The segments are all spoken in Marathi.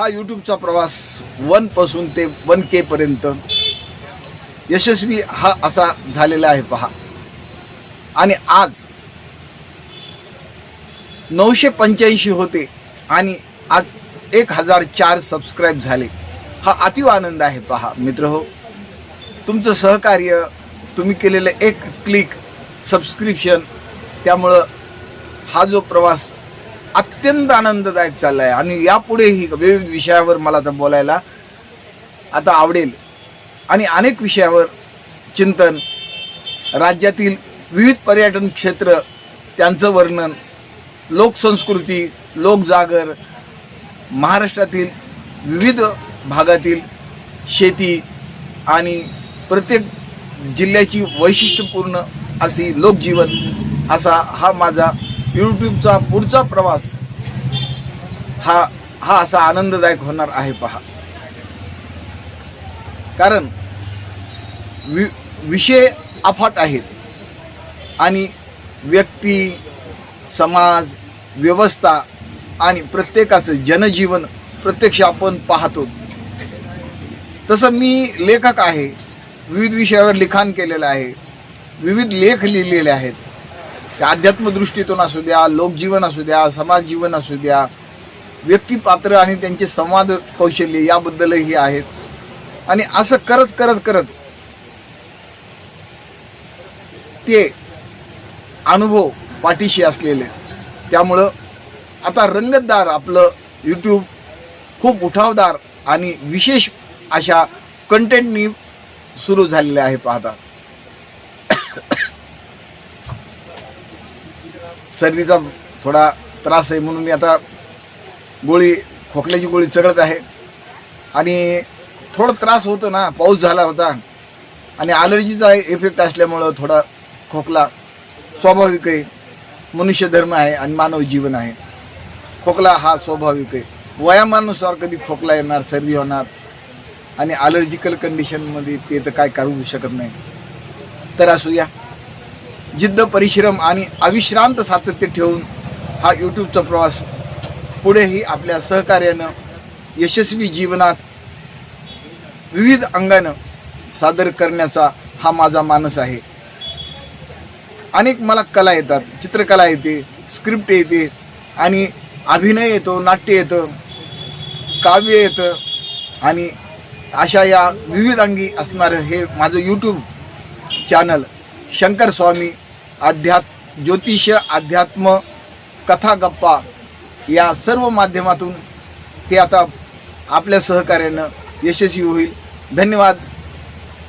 हा यूट्यूबचा प्रवास वनपासून ते वन के पर्यंत यशस्वी हा असा झालेला आहे पहा. आणि आज नऊशे पंच्याऐंशी होते आणि आज एक हजार चार सबस्क्राईब झाले. हा अतिव आनंद आहे पहा मित्र हो. तुमचं सहकार्य तुम्ही केलेलं एक क्लिक सबस्क्रिप्शन त्यामुळं हा जो प्रवास अत्यंत आनंददायक चालला आहे आणि यापुढेही विविध विषयावर मला आता बोलायला आता आवडेल. आणि अनेक विषयावर चिंतन राज्यातील विविध पर्यटन क्षेत्र त्यांचं वर्णन लोकसंस्कृती लोकजागर महाराष्ट्रातील विविध भागातील शेती आणि प्रत्येक जिल्ह्याची वैशिष्ट्यपूर्ण अशी लोकजीवन असा हा माझा यूट्यूबचा पुढचा प्रवास हा हा असा आनंददायक होणार आहे पहा. कारण वि विषय अफाट आहेत आणि व्यक्ती समाज व्यवस्था आणि प्रत्येकाचं जनजीवन प्रत्यक्ष आपण पाहतो. तसं मी लेखक आहे विविध विषयावर लिखाण केलेलं आहे विविध लेख लिहिलेले आहेत. ते अध्यात्मदृष्टीतून असू द्या लोकजीवन असू द्या समाज जीवन असू द्या व्यक्तिपात्र आणि त्यांचे संवाद कौशल्य याबद्दलही आहेत. आणि असं करत करत करत ते अनुभव पाठीशी असलेले. त्यामुळं आता रंगतदार आपलं यूट्यूब खूप उठावदार आणि विशेष अशा कंटेंटनी सुरू झालेले आहे पाहता. सर्दीचा थोडा त्रास आहे म्हणून मी आता गोळी खोकल्याची गोळी चढत आहे. आणि थोडा त्रास होतो ना पाऊस झाला होता. आणि अलर्जीचा इफेक्ट असल्यामुळं थोडा खोकला स्वाभाविक आहे. मनुष्य धर्म आहे आणि मानव जीवन आहे. खोकला हा स्वाभाविक आहे. वयामानुसार कधी खोकला येणार सर्दी होणार. आणि अलर्जिकल कंडिशनमध्ये ते तर काय करू शकत नाही. तर असू या जिद्द परिश्रम आणि अविश्रांत सातत्य ठेवून हा यूट्यूबचा प्रवास पुढेही आपल्या सहकार्यानं यशस्वी जीवनात विविध अंगानं सादर करण्याचा हा माझा मानस आहे. अनेक मला कला येतात चित्रकला येते स्क्रिप्ट येते आणि अभिनय येतो नाट्य येतं काव्य येतं आणि अशा या विविध अंगी असणारं हे माझं यूट्यूब चॅनल शंकर स्वामी अध्यात् ज्योतिष अध्यात्म कथा गप्पा या सर्व माध्यमातून ते आता आपल्या सहकार्यानं यशस्वी होईल. धन्यवाद.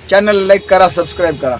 चॅनल लाईक करा सबस्क्राईब करा.